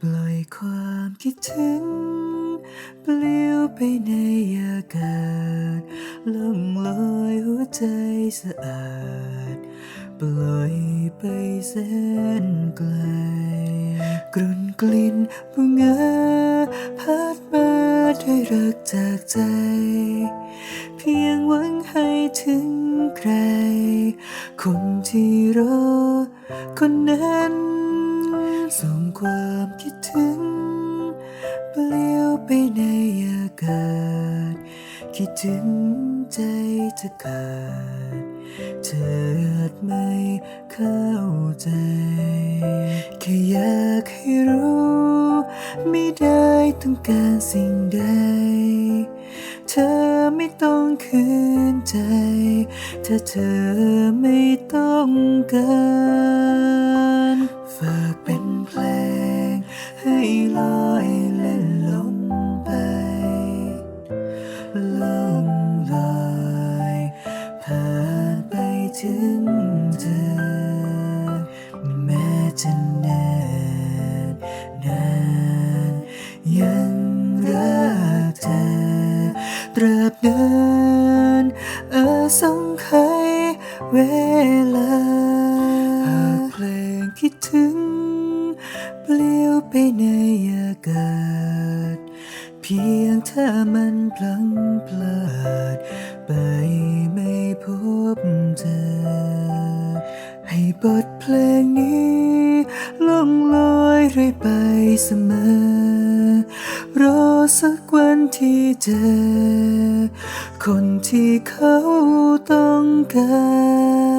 ปล่อยความคิดถึงปลิวไปในอากาศล่องลอยหัวใจสะอาด ปล่อยไปแสนไกล กลุ่นกลิ่นบุงาพัดมาด้วยรักจากใจ เพียงหวังให้ถึงใคร คนที่รอคนนั้น ส่งความคิดถึงเปลี่ยวไปในอากาศ คิดถึงใจจะขาดเธออาจไม่เข้าใจแค่อยากให้รู้ ไม่ได้ต้องการสิ่งใด เธอไม่ต้องคืนใจ ถ้าเธอไม่ต้องการ ถึงเธอ แม้จะนานนานยังรักเธอ ตราบนานอาสงไขยเวลา หากเพลงคิดถึง เปลี่ยวไปในอากาศ เพียงถ้ามันพลังพลาด บทเพลงนี้ล่องลอยเรื่อยไปเสมอ รอสักวันที่เจอ คนที่เขาต้องการ